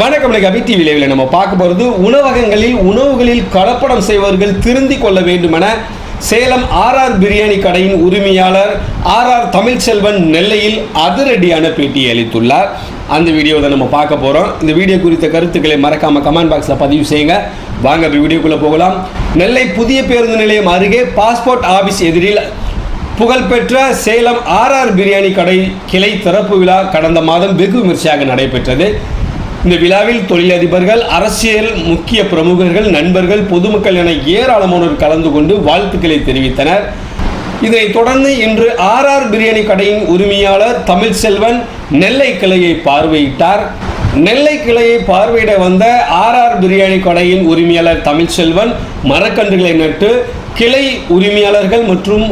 வணக்கம் அபி டிவி லைவ்ல நம்ம பார்க்க போகிறது உணவகங்களில் உணவுகளில் கலப்படம் செய்வர்கள் திருந்திக் கொள்ள வேண்டுமென சேலம் ஆர்ஆர் பிரியாணி கடையின் உரிமையாளர் ஆர்ஆர் தமிழ்ச்செல்வன் நெல்லையில் அதிரடியான பேட்டி அளித்துள்ளார். அந்த வீடியோவை தான் நம்ம பார்க்க போகிறோம் இந்த வீடியோ குறித்த கருத்துக்களை மறக்காம கமெண்ட் பாக்ஸில் பதிவு செய்யுங்க. வாங்க வீடியோக்குள்ளே போகலாம். நெல்லை புதிய பேருந்து நிலையம் அருகே பாஸ்போர்ட் ஆபீஸ் எதிரில் புகழ்பெற்ற சேலம் ஆர்ஆர் பிரியாணி கடை கிளை திறப்பு விழா கடந்த மாதம் வெகு விமர்சையாக நடைபெற்றது. இந்த விழாவில் தொழிலதிபர்கள் அரசியல் முக்கிய பிரமுகர்கள் நண்பர்கள் பொதுமக்கள் என ஏராளமானோர் கலந்து கொண்டு வாழ்த்துக்களை தெரிவித்தனர். இதனைத் தொடர்ந்து இன்று ஆர்ஆர் பிரியாணி கடையின் உரிமையாளர் தமிழ்செல்வன் நெல்லை கிளையை பார்வையிட்டார். நெல்லை கிளையை பார்வையிட வந்த ஆர்ஆர் பிரியாணி கடையின் உரிமையாளர் தமிழ்செல்வன் மரக்கன்றுகளை நட்டு கிளை உரிமையாளர்கள் மற்றும்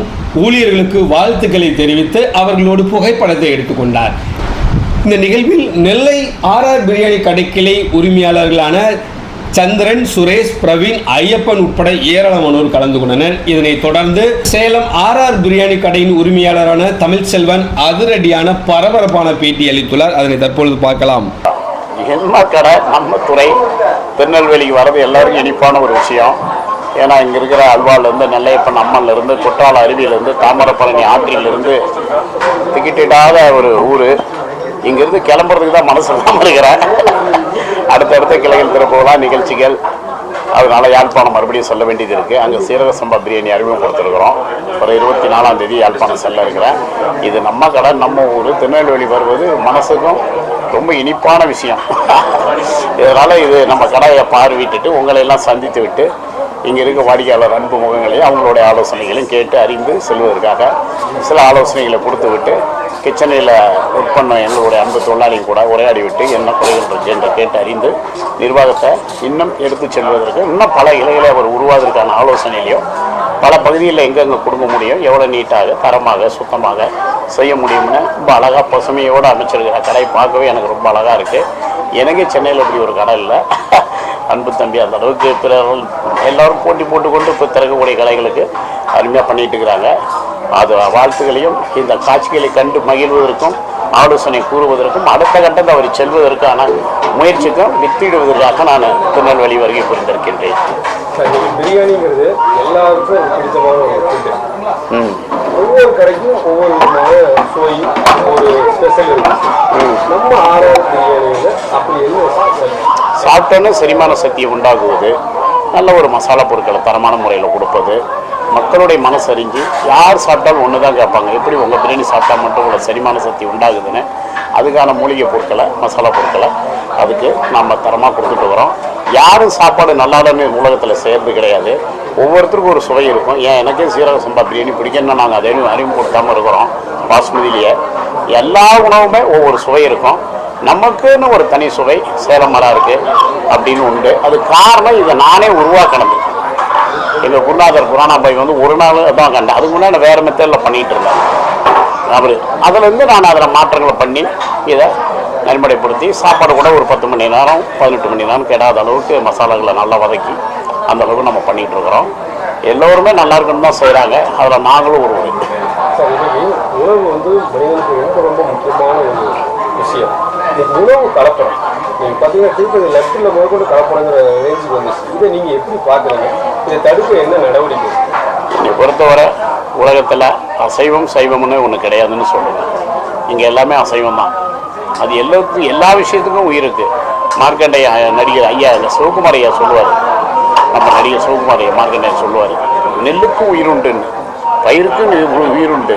ஊழியர்களுக்கு வாழ்த்துக்களை தெரிவித்து அவர்களோடு புகைப்படத்தை எடுத்துக்கொண்டார். இந்த நிகழ்வில் நெல்லை ஆர்ஆர் பிரியாணி கடைக்கிளை உரிமையாளர்களான சந்திரன் சுரேஷ் பிரவீன் ஐயப்பன் உட்பட ஏராளமானோர் கலந்து கொண்டனர். இதனைத் தொடர்ந்து சேலம் ஆர்ஆர் பிரியாணி கடையின் உரிமையாளரான தமிழ்ச்செல்வன் அதிரடியான பரபரப்பான பேட்டி அளித்துள்ளார். அதனை தற்பொழுது பார்க்கலாம். என்ன கடை நம்ம துறை திருநெல்வேலிக்கு வர்றது எல்லாருக்கும் இனிப்பான ஒரு விஷயம். ஏன்னா இங்கே இருக்கிற அல்வாலேருந்து நெல்லையப்பன் அம்மன்லேருந்து குற்றால அருவியிலேருந்து தாமிரபரணி ஆற்றிலிருந்து டிக்கெட்டிடாத ஒரு ஊர். இங்கேருந்து கிளம்புறதுக்கு தான் மனசு இல்லாமல் இருக்கிறேன் அடுத்தடுத்த கிளைகள் திறப்புகளாக நிகழ்ச்சிகள். அதனால் யாழ்ப்பாணம் மறுபடியும் சொல்ல வேண்டியது இருக்குது அங்கே சீரக சம்பா பிரியாணி அறிமுகப்படுத்திருக்கிறோம் ஒரு இருபத்தி நாலாம் தேதி யாழ்ப்பாணம் செல்ல இருக்கிறேன் இது நம்ம கடை நம்ம ஊர். திருநெல்வேலி வருவது மனசுக்கும் ரொம்ப இனிப்பான விஷயம். இதனால் இது நம்ம கடையை பார்வையிட்டுட்டு உங்களை எல்லாம் சந்தித்து விட்டு இங்கே இருக்க வாடிக்கையாளர் அன்பு முகங்களையும் அவங்களுடைய ஆலோசனைகளையும் கேட்டு அறிந்து செல்வதற்காக சில ஆலோசனைகளை கொடுத்து விட்டு கிச்சனில் ஒர்க் பண்ண எங்களுடைய அன்பு தொழிலாளியும் கூட உரையாடி விட்டு என்ன குறைகள் இருக்கு என்று கேட்டு அறிந்து நிர்வாகத்தை இன்னும் எடுத்து செல்வதற்கு இன்னும் பல இலைகளை அவர் உருவாவதற்கான ஆலோசனையிலையும் பல பகுதிகளில் எங்கெங்கே கொடுக்க முடியும் எவ்வளோ நீட்டாக தரமாக சுத்தமாக செய்ய முடியும்னு ரொம்ப அழகாக பசுமையோடு அமைச்சிருக்கிற கடை பார்க்கவே எனக்கு ரொம்ப அழகாக இருக்குது எனக்கே சென்னையில் இப்படி ஒரு கடை இல்லை. அன்பு தம்பி அந்த அளவுக்கு பிறர்கள் எல்லோரும் போட்டி போட்டுக்கொண்டு இப்போ திறக்கக்கூடிய கலைகளுக்கு அருமையாக பண்ணிகிட்டு இருக்கிறாங்க. அது வாழ்த்துக்களையும் இந்த காட்சிகளை கண்டு மகிழ்வதற்கும் ஆலோசனை கூறுவதற்கும் அடுத்த கட்டத்தை அவர் செல்வதற்கான முயற்சிக்கும் வித்திடுவதற்காக நான் திருநெல்வேலி வருகை புரிந்திருக்கின்றேன். பிரியாணிங்கிறது எல்லாருக்கும் ம். ஒவ்வொரு கடைக்கும் ஒவ்வொரு விதமான சுவை ஒரு ஸ்பெஷல் நம்ம ஆர்ஆர் பிரியாணியில் அப்படி? சாப்பிட்டோன்னே செரிமான சக்தியை உண்டாக்குவது நல்ல ஒரு மசாலா பொருட்களை தரமான முறையில் கொடுப்பது மக்களுடைய மனசு அறிஞ்சு யார் சாப்பிட்டாலும் ஒன்று தான் கேட்பாங்க. எப்படி உங்கள் பிரியாணி சாப்பிட்டா மட்டும் உங்களை செரிமான சக்தி உண்டாகுதுன்னு அதுக்கான மூலிகை பொருட்களை மசாலா பொருட்களை அதுக்கு நம்ம தரமாக கொடுத்துட்டு வரோம். யாரும் சாப்பாடு நல்லாலுமே உலகத்தில் செய்யறது கிடையாது. ஒவ்வொருத்தருக்கும் ஒரு சுவை இருக்கும். ஏன் எனக்கே சீரக சம்பா பிரியாணி பிடிக்கும்னு நாங்கள் அதை அறிமுகப்படுத்தாமல் இருக்கிறோம். பாஸ்மதியிலேயே எல்லா உணவுமே ஒவ்வொரு சுவை இருக்கும். நமக்குன்னு ஒரு தனி சுவை சேலம் மரம் இருக்குது அப்படின்னு உண்டு. அது காரணம் இதை நானே உருவாக்கினது. எங்கள் குருநாதர் புராணாபாய் வந்து ஒரு நாள் தான் கண்டேன் அதுக்கு முன்னாடி நான் வேறு மெத்தடில் பண்ணிகிட்டு இருந்தேன் அவர் அதுலேருந்து நான் அதில் மாற்றங்களை பண்ணி இதை நடைமுறைப்படுத்தி சாப்பாடு கூட ஒரு பத்து மணி நேரம் பதினெட்டு மணி நேரம் கெடாத அளவுக்கு மசாலாக்களை நல்லா வதக்கி அந்த அளவுக்கு நம்ம பண்ணிகிட்டு இருக்கிறோம். எல்லோருமே நல்லா இருக்குன்னு தான் செய்கிறாங்க அதில் நாங்களும் ஒரு உணவு வந்து மனிதனுக்கு ரொம்ப ரொம்ப முக்கியமான ஒரு விஷயம் இன்னைக்கு உணவு கலப்படம். நீங்கள் பார்த்தீங்கன்னா திருப்பதி லெஃப்டில் முதற்கொண்டு கலப்படங்கிற ரேஞ்சுக்கு வந்துச்சு. இதை நீங்கள் எப்படி பார்க்குறீங்க இதை தடுக்க என்ன நடவடிக்கை? என்னை பொறுத்தவரை உலகத்தில் அசைவம் சைவம்னு ஒன்று கிடையாதுன்னு சொல்லுவேன் இங்கே எல்லாமே அசைவம் தான் அது எல்லாத்துக்கும் எல்லா விஷயத்துக்கும் உயிர் இருக்குது மார்க்கண்டைய நடிகர் ஐயா இல்லை சிவகுமார் ஐயா சொல்லுவார். நம்ம நடிகர் சிவகுமார் ஐயா மார்க்கண்டையன் சொல்லுவார். நெல்லுக்கும் உயிருண்டுன்னு. பயிருக்கும் உயிருண்டு.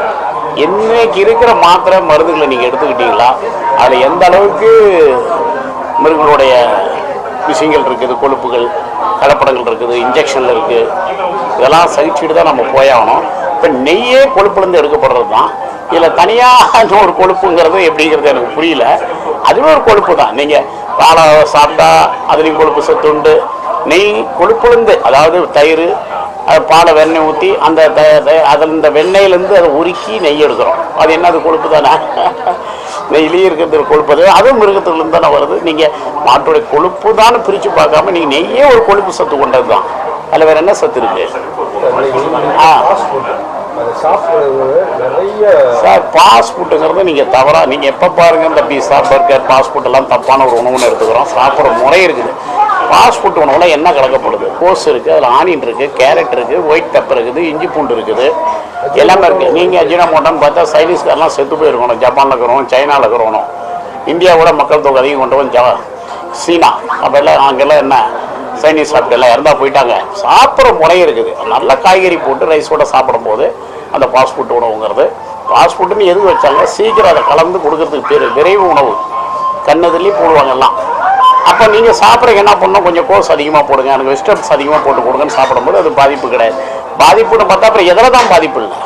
இன்னைக்கு இருக்கிற மாத்திரை மருந்துகளை நீங்கள் எடுத்துக்கிட்டீங்களா? அதில் எந்த அளவுக்கு மிருகங்களுடைய விஷயங்கள் இருக்குது கொழுப்புகள் கலப்படங்கள் இருக்குது இன்ஜெக்ஷனில் இருக்குது இதெல்லாம் சகிச்சுட்டு தான் நம்ம போயாகணும் இப்போ நெய்யே கொழுப்புலேருந்து எடுக்கப்படுறது தான் இதில் தனியாக ஒரு கொழுப்புங்கிறது எப்படிங்கிறது எனக்கு புரியல. அதுவே ஒரு கொழுப்பு தான். நீங்கள் வாழை சாப்பிட்டா அதுலேயும் கொழுப்பு சத்து உண்டு. நெய் கொழுப்புலேருந்து அதாவது தயிர் அது பாலை வெண்ணெய் ஊற்றி அந்த த த- அதில் இந்த வெண்ணெயிலேருந்து அதை உருக்கி நெய் எடுக்கிறோம். அது என்ன அது கொழுப்பு தானே? நெய்லேயும் இருக்கிறது கொழுப்பு. அது அதுவும் மிருகத்துலேருந்து தானே வருது. நீங்கள் மாட்டுடைய கொழுப்பு தான் பிரித்து பார்க்காம நீங்கள் நெய்யே ஒரு கொழுப்பு சத்து கொண்டது தான் அதில் வேறு என்ன சத்து இருக்குது ஆ. சார் பாஸ்போர்ட்டுங்கிறது ஃபுட்டுங்கிறது நீங்கள் தவறாக நீங்கள் எப்போ பாருங்க இந்த பீஸா பர்கர் பாஸ்போர்ட் எல்லாம் தப்பான ஒரு உணவுன்னு எடுத்துக்கிறோம். சாப்பிட்ற முறை இருக்குது. ஃபாஸ்ட் ஃபுட் என்ன கலக்கப்படுது கோஸ் இருக்குது அதில் ஆனியன் இருக்குது கேரட் இருக்குது ஒயிட் பெப்பர் இருக்குது இஞ்சி பூண்டு இருக்குது. எல்லாமே இருக்குது நீங்கள் அஜினமோட்டோன்னு பார்த்தா சைனீஸ்காரெலாம் செத்து போயிருக்கணும். ஜப்பானில் இருக்கிறோம் சைனாவில் இருக்கிறோம் இந்தியாவோட மக்கள் தொகை அதிகம் கொண்டு வந்து சீனா. சீனா அப்போல்லாம் அங்கெல்லாம் என்ன? சைனீஸ் சாப்பிட்டு எல்லாம் இறந்தா போயிட்டாங்க. சாப்பிட்ற முறை இருக்குது. நல்ல காய்கறி போட்டு ரைஸோட சாப்பிடும்போது அந்த ஃபாஸ்ட் ஃபுட் உணவுங்கிறது. ஃபாஸ்ட் ஃபுட்டுன்னு எது வச்சாங்க சீக்கிரம் அதை கலந்து கொடுக்கறதுக்கு பேர் விரைவு உணவு. கண்ணதுலேயும் போடுவாங்க எல்லாம். அப்போ நீங்கள் சாப்பிட்றீங்க என்ன பண்ணணும்? கொஞ்சம் கோஸ் அதிகமாக போடுங்க. எனக்கு வெஜிடபிள்ஸ் அதிகமாக போட்டு கொடுங்கன்னு சாப்பிடும்போது அது பாதிப்பு கிடையாது. பாதிப்புன்னு பார்த்தா அப்புறம் எதில் தான் பாதிப்பு இல்லை?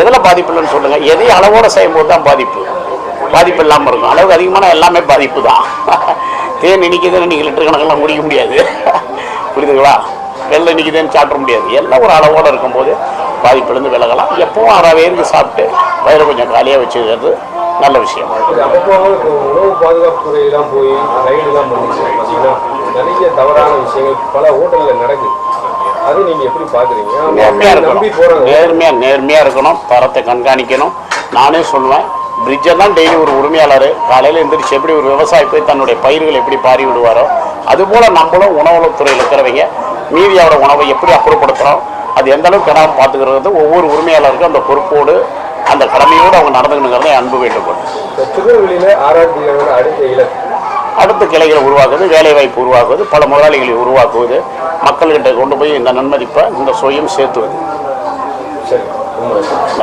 எதில் பாதிப்பு இல்லைன்னு சொல்லுங்கள் எதையும் அளவோடு செய்யும்போது தான் பாதிப்பு. பாதிப்பு இல்லாமல் இருக்கும். அளவுக்கு அதிகமான எல்லாமே பாதிப்பு தான். தேன் இனிக்குதுன்னு நீங்கள் லிட்டர் கணக்கெல்லாம் முடிக்க முடியாது. புரியுதுங்களா? வெள்ளை இனிக்குதுன்னு சாப்பிட முடியாது. எல்லாம் ஒரு அளவோடு இருக்கும்போது பாதிப்புலேருந்து விலகலாம். எப்பவும் அரை வயிறுக்கு சாப்பிட்டு வயிறை கொஞ்சம் காலியாக வச்சுக்கிறது நல்ல விஷயம். உணவு பாதுகாப்பு துறையெல்லாம் போய் ரைடுலாம் பண்ணிச்சு பார்த்தீங்கன்னா நிறைய தவறான விஷயங்கள் பல ஹோட்டலில் நடக்குது. அது நீங்க எப்படி பாக்குறீங்க நேர்மையாக இருக்கணும். நேர்மையாக நேர்மையாக இருக்கணும். தரத்தை கண்காணிக்கணும். நானே சொல்லுவேன் பிரிட்ஜை தான் டெய்லி ஒரு உரிமையாளர். காலையில் எந்திரிச்சு எப்படி ஒரு விவசாயி போய் தன்னுடைய பயிர்களை எப்படி பாரி விடுவாரோ அதுபோல் நம்மளும் உணவுத்துறையில் இருக்கிறவங்க மீதியோட உணவை எப்படி அப்புறப்படுத்துகிறோம் அது எந்த அளவுக்கு பார்த்துக்கிறது ஒவ்வொரு உரிமையாளருக்கும் அந்த பொறுப்போடு அந்த கடமையோடு அவங்க நடந்துக்கணுங்கிறத அன்பு வேண்டுகோள். அடுத்த கிளைகளை உருவாக்குவது வேலைவாய்ப்பு உருவாக்குவது பல முதலாளிகளை உருவாக்குவது மக்கள்கிட்ட கொண்டு போய் இந்த நன்மதிப்பை இந்த சுயம் சேர்த்துவது. சரி.